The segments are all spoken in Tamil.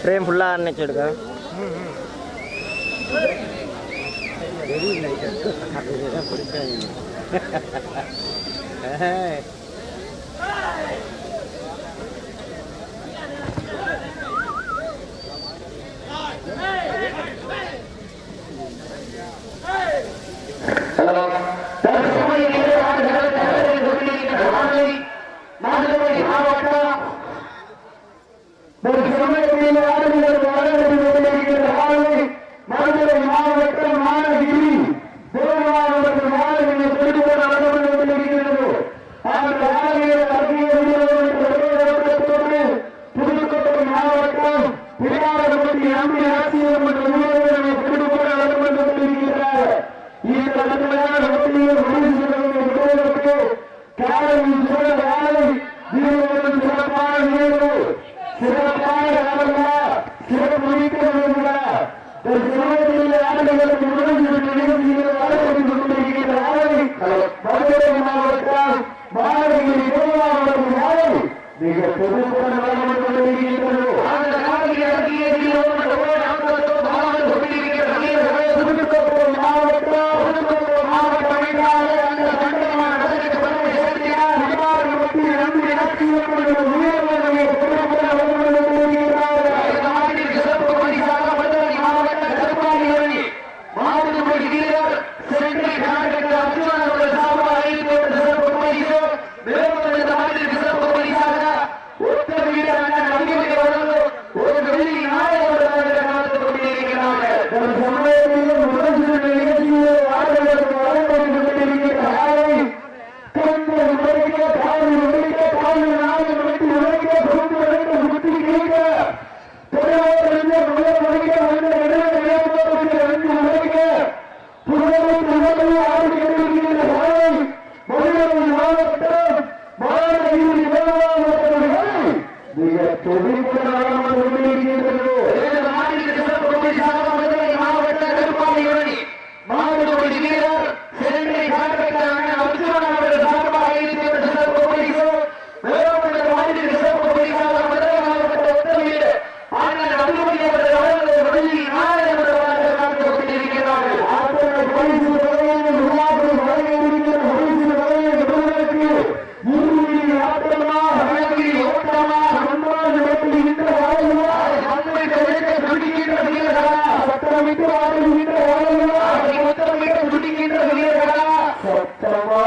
ஃப்ரேம் ஃபுல்லாக அன்னைச்சு எடுக்க. மதுரை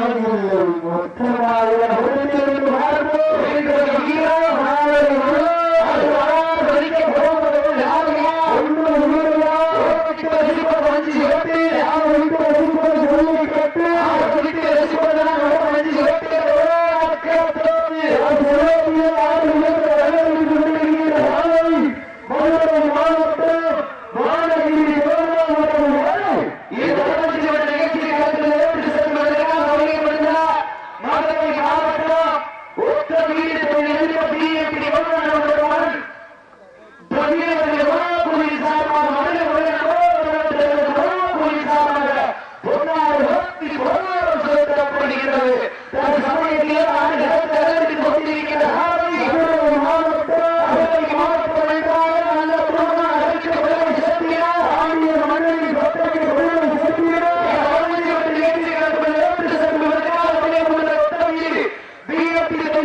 சட்டமாக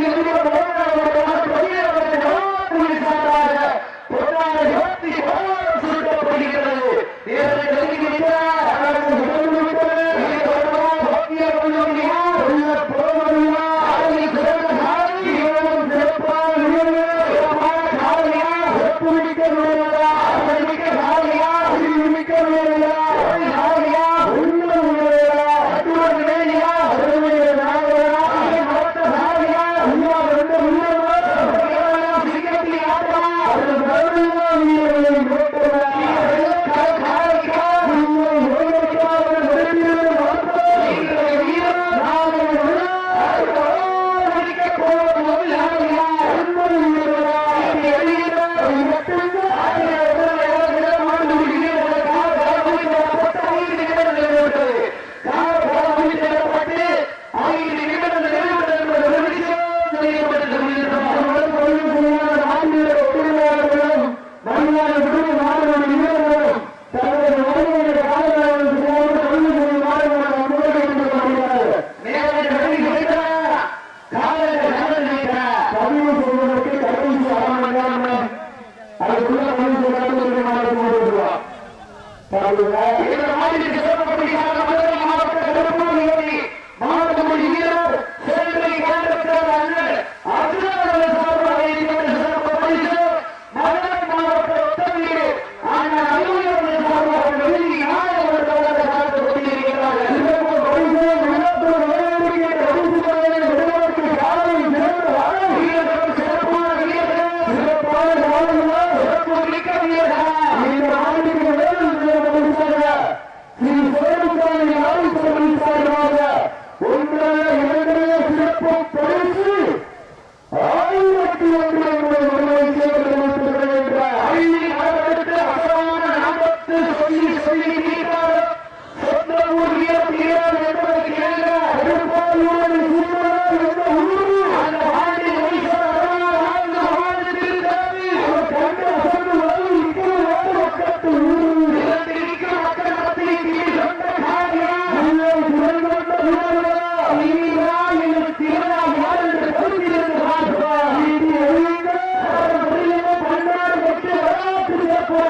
ಧನ್ಯವಾದಗಳು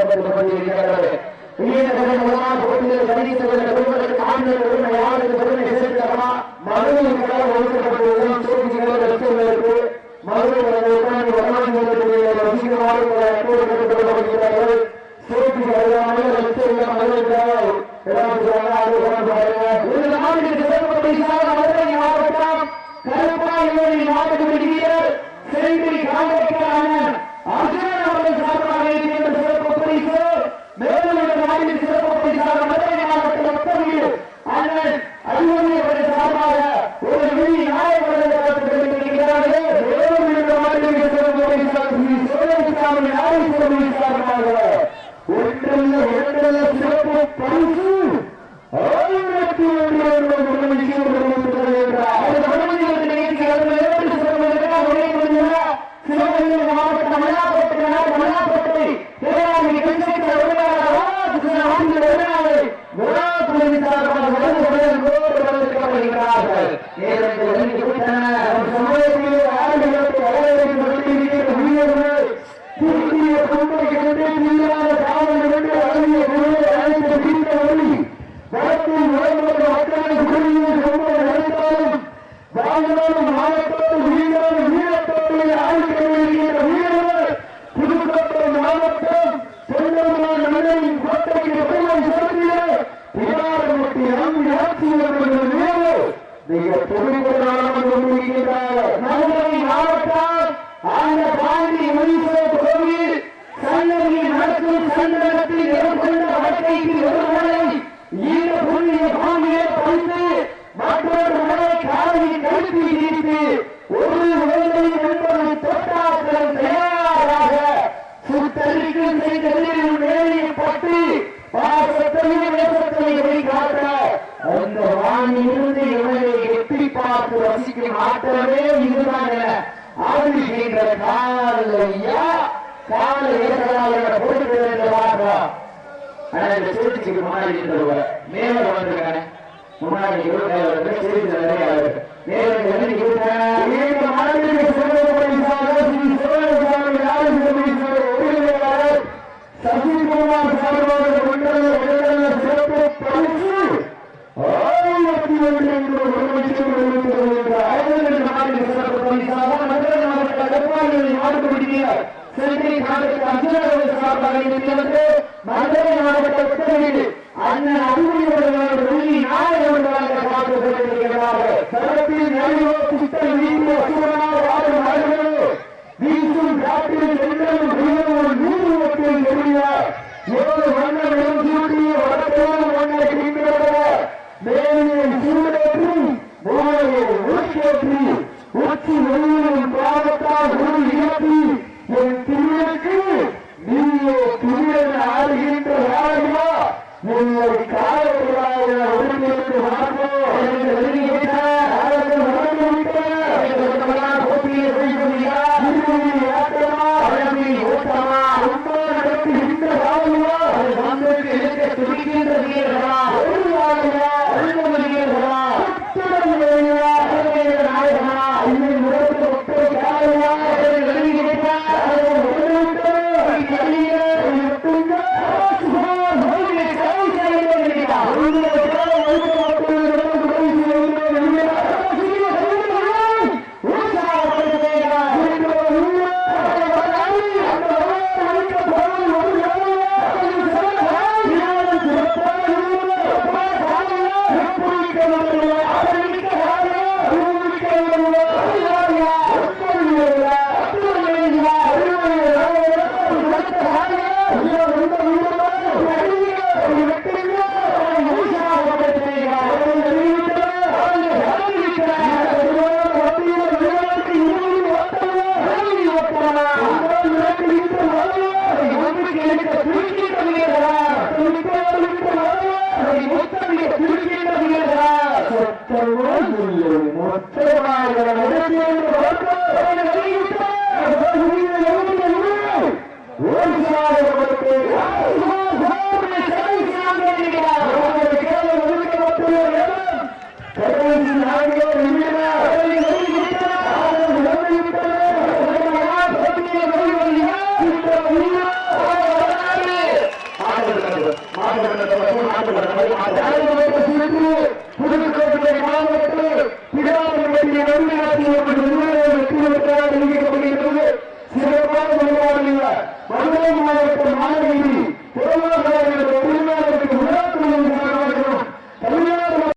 உயர்ந்த சபையில் சந்தித்துக் கொள்ள লড়াই করবে இருக்கலாம் என்ற போட்டி இருக்கலாம் ஆனா இந்த சீட்டுக்கு மேல வளர்ந்துருக்கானே முன்னாடி இருபத்தி ஏழு வந்து சீட்டு நிறைய வளர்ந்து மேலும் எழுதி சசிகுமார் சார்பாக சிறப்பு பரிசு ஆயிரத்தி திருமணி காலத்துக்கு அஞ்சலி சார்பாக இருந்தவர்கள் மதுரை மாவட்ட உத்தரவீடு அண்ணன் அறிவுறுவர்கள் உள்ளி நாளை அவர்கள் பார்த்து கொண்டிருக்கிறார்கள். சிறப்பில் நடுவோ புத்தர் முன்னோடி